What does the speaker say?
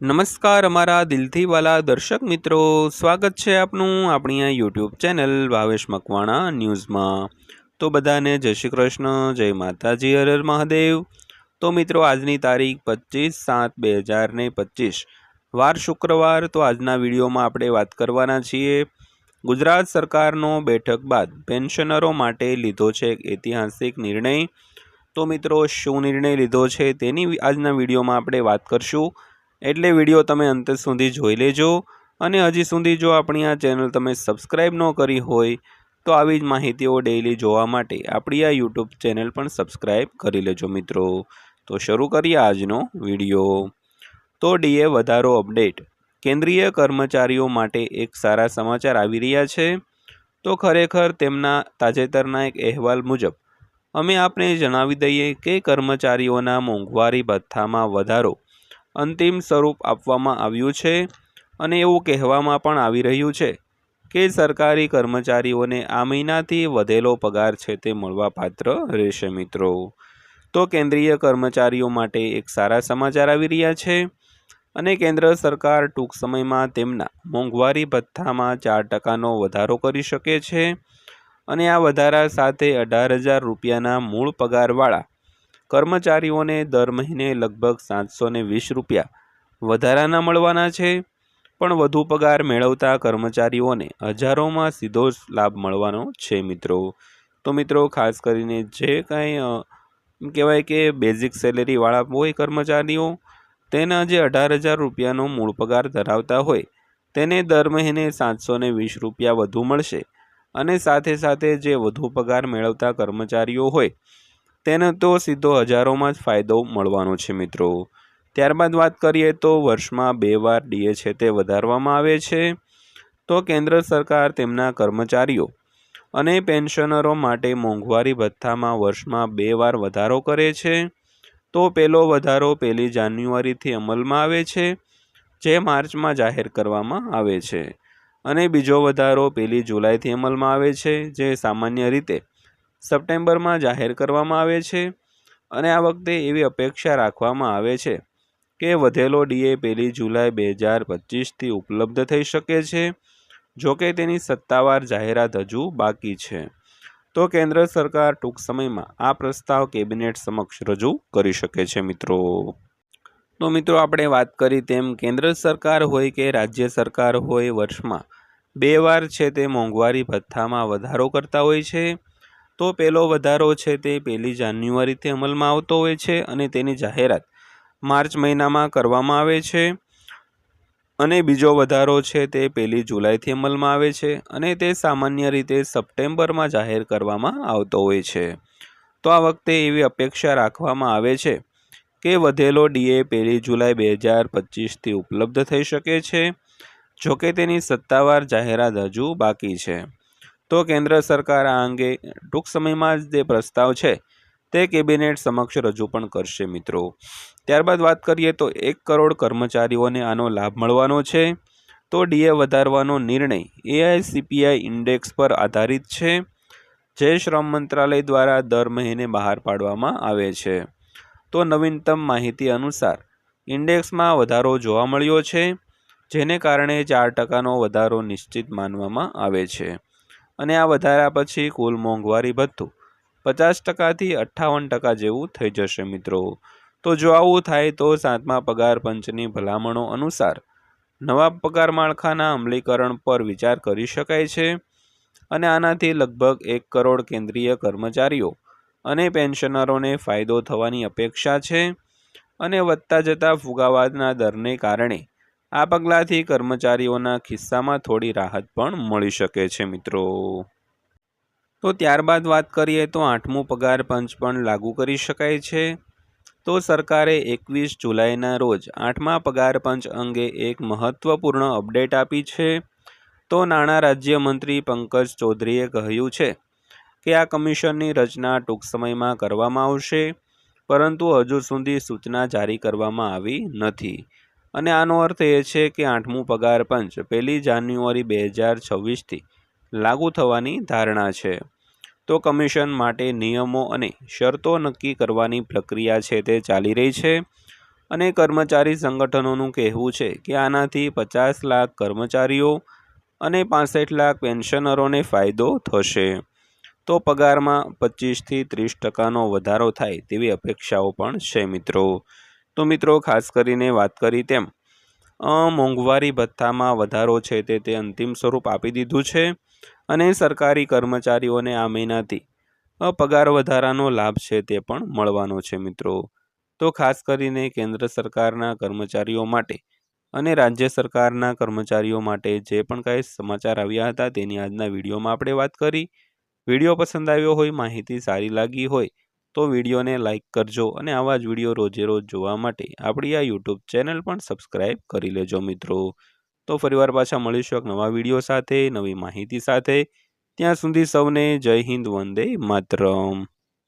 નમસ્કાર અમારા દિલથી વાલા દર્શક મિત્રો. સ્વાગત છે આપનું આપણી આ યુટ્યુબ ચેનલ ભાવેશ મકવાણા ન્યૂઝમાં. તો બધાને જય શ્રી કૃષ્ણ, જય માતાજી હર મહાદેવ. તો મિત્રો, આજની તારીખ પચીસ સાત બે હજાર ને પચીસ. વાર શુક્રવાર, તો આજના વિડીયોમાં આપણે વાત કરવાના છીએ. ગુજરાત સરકારનો બેઠક બાદ પેન્શનરો માટે લીધો છે એક ઐતિહાસિક નિર્ણય. તો મિત્રો, શું નિર્ણય લીધો છે તેની આજના વિડીયોમાં આપણે વાત કરશું. એટલે વીડિયો તમે અંત સુધી જોઈ લેજો. અને હજી સુધી જો આપણી આ ચેનલ તમે સબસ્ક્રાઈબ ન કરી હોય, તો આવી જ માહિતીઓ ડેઈલી જોવા માટે આપણી આ યુટ્યુબ ચેનલ પણ સબસ્ક્રાઈબ કરી લેજો મિત્રો. તો શરૂ કરીએ આજનો વીડિયો. તો ડીએ વધારો અપડેટ. કેન્દ્રીય કર્મચારીઓ માટે એક સારા સમાચાર આવી રહ્યા છે. તો ખરેખર તેમના તાજેતરના એક અહેવાલ મુજબ, અમે આપને જણાવી દઈએ કે કર્મચારીઓના મોંઘવારી ભથ્થામાં વધારો અંતિમ સ્વરૂપ આપવામાં આવ્યું છે અને એવું કહેવામાં પણ આવી રહ્યું છે કે સરકારી કર્મચારીઓને આ મહિનાથી વધેલો પગાર છે તે મળવાપાત્ર રહેશે મિત્રો. તો કેન્દ્રીય કર્મચારીઓ માટે એક સારા સમાચાર આવી રહ્યા છે અને કેન્દ્ર સરકાર ટૂંક સમયમાં તેમના મોંઘવારી ભથ્થામાં ચાર ટકાનો વધારો કરી શકે છે અને આ વધારા સાથે અઢાર હજાર રૂપિયાના મૂળ પગારવાળા કર્મચારીઓને દર મહિને લગભગ સાતસો વીસ રૂપિયા વધારાના મળવાના છે. પણ વધુ પગાર મેળવતા કર્મચારીઓને હજારોમાં સીધો જ લાભ મળવાનો છે મિત્રો. તો મિત્રો, ખાસ કરીને જે કાંઈ કહેવાય કે બેઝિક સેલેરીવાળા હોય કર્મચારીઓ, તેના જે અઢાર હજાર રૂપિયાનો મૂળ પગાર ધરાવતા હોય, તેને દર મહિને સાતસો વીસ રૂપિયા વધુ મળશે. અને સાથે સાથે જે વધુ પગાર મેળવતા કર્મચારીઓ હોય તેને તો સીધો હજારોમાં જ ફાયદો મળવાનો છે, મિત્રો. ત્યારબાદ વાત કરીએ તો વર્ષમાં બે વાર ડીએ છે તે વધારવામાં આવે છે. તો કેન્દ્ર સરકાર તેમના કર્મચારીઓ અને પેન્શનરો માટે મોંઘવારી ભથ્થામાં વર્ષમાં બે વાર વધારો કરે છે. તો પહેલો વધારો પહેલી જાન્યુઆરીથી અમલમાં આવે છે, જે માર્ચમાં જાહેર કરવામાં આવે છે. અને બીજો વધારો પહેલી જુલાઈથી અમલમાં આવે છે, જે સામાન્ય રીતે સપ્ટેમ્બરમાં જાહેર કરવામાં આવે છે અને આ વખતે એવી અપેક્ષા રાખવામાં આવે છે કે વધેલો ડીએ પહેલી જુલાઈ બે હજાર પચીસથી ઉપલબ્ધ થઈ શકે છે જોકે તેની સત્તાવાર જાહેરાત હજુ બાકી છે. તો કેન્દ્ર સરકાર ટૂંક સમયમાં આ પ્રસ્તાવ કેબિનેટ સમક્ષ રજૂ કરી શકે છે મિત્રો. તો મિત્રો, આપણે વાત કરી તેમ કેન્દ્ર સરકાર હોય કે રાજ્ય સરકાર હોય, વર્ષમાં બે વાર છે તે મોંઘવારી ભથ્થામાં વધારો કરતા હોય છે. તો પહેલો વધારો છે તે પહેલી જાન્યુઆરીથી અમલમાં આવતો હોય છે અને તેની જાહેરાત માર્ચ મહિનામાં કરવામાં આવે છે. અને બીજો વધારો છે તે પહેલી જુલાઈથી અમલમાં આવે છે અને તે સામાન્ય રીતે સપ્ટેમ્બરમાં જાહેર કરવામાં આવતો હોય છે. તો આ વખતે એવી અપેક્ષા રાખવામાં આવે છે કે વધેલો ડીએ પહેલી જુલાઈ બે હજાર પચીસથી ઉપલબ્ધ થઈ શકે છે, જોકે તેની સત્તાવાર જાહેરાત હજુ બાકી છે. તો કેન્દ્ર સરકાર આ અંગે ટૂંક સમયમાં જ તે પ્રસ્તાવ છે તે કેબિનેટ સમક્ષ રજૂ પણ કરશે મિત્રો. ત્યારબાદ વાત કરીએ તો એક કરોડ કર્મચારીઓને આનો લાભ મળવાનો છે. તો ડીએ વધારવાનો નિર્ણય એઆઈસીપીઆઈ ઇન્ડેક્સ પર આધારિત છે. જે શ્રમ મંત્રાલય દ્વારા દર મહિને બહાર પાડવામાં આવે છે. તો નવીનતમ માહિતી અનુસાર ઇન્ડેક્સમાં વધારો જોવા મળ્યો છે, જેને કારણે ચાર ટકાનો વધારો નિશ્ચિત માનવામાં આવે છે. અને આ વધારા પછી કુલ મોંઘવારી ભથ્થું પચાસ ટકાથી અઠ્ઠાવન ટકા જેવું થઈ જશે મિત્રો. તો જો આવું થાય તો સાતમા પગાર પંચની ભલામણો અનુસાર નવા પગાર માળખાના અમલીકરણ પર વિચાર કરી શકાય છે અને આનાથી લગભગ એક કરોડ કેન્દ્રીય કર્મચારીઓ અને પેન્શનરોને ફાયદો થવાની અપેક્ષા છે અને વધતા જતા ફુગાવાદના દરને કારણે આ પગલાંથી કર્મચારીઓના ખિસ્સામાં થોડી રાહત પણ મળી શકે છે, મિત્રો. તો ત્યારબાદ વાત કરીએ તો આઠમું પગાર પંચ પણ લાગુ કરી શકાય છે. તો સરકારે એકવીસ જુલાઈના રોજ આઠમા પગાર પંચ અંગે એક મહત્વપૂર્ણ અપડેટ આપી છે. તો નાણાં રાજ્યમંત્રી પંકજ ચૌધરીએ કહ્યું છે કે આ કમિશનની રચના ટૂંક સમયમાં કરવામાં આવશે, પરંતુ હજુ સુધી સૂચના જારી કરવામાં આવી નથી. અને આનો અર્થ એ છે કે આઠમું પગાર પંચ, પહેલી જાન્યુઆરી બે હજાર છવ્વીસથી લાગુ થવાની ધારણા છે. તો કમિશન માટે નિયમો અને શરતો નક્કી કરવાની પ્રક્રિયા છે તે ચાલી રહી છે અને કર્મચારી સંગઠનોનું કહેવું છે કે આનાથી પચાસ લાખ કર્મચારીઓ અને પાસઠ લાખ પેન્શનરોને ફાયદો થશે. તો પગારમાં પચીસથી ત્રીસ ટકાનો વધારો થાય તેવી અપેક્ષાઓ પણ છે મિત્રો. તો મિત્રો, ખાસ કરીને વાત કરી તેમ મોંઘવારી ભથ્થામાં વધારો છે તે તે અંતિમ સ્વરૂપ આપી દીધું છે અને સરકારી કર્મચારીઓને આ મહિનાથી પગાર વધારાનો લાભ છે તે પણ મળવાનો છે મિત્રો. તો ખાસ કરીને કેન્દ્ર સરકારના કર્મચારીઓ માટે અને રાજ્ય સરકારના કર્મચારીઓ માટે જે પણ કાંઈ સમાચાર આવ્યા હતા તેની આજના વિડીયોમાં આપણે વાત કરી. વીડિયો પસંદ આવ્યો હોય, માહિતી સારી લાગી હોય તો વિડીયોને લાઇક કરજો અને આવા જ વીડિયો રોજે રોજ જોવા માટે આપણી આ યુટ્યુબ ચેનલ પણ સબસ્ક્રાઈબ કરી લેજો મિત્રો. તો ફરીવાર પાછા મળીશું એક નવા વીડિયો સાથે, નવી માહિતી સાથે. ત્યાં સુધી સૌને જય હિન્દ, વંદે માતરમ.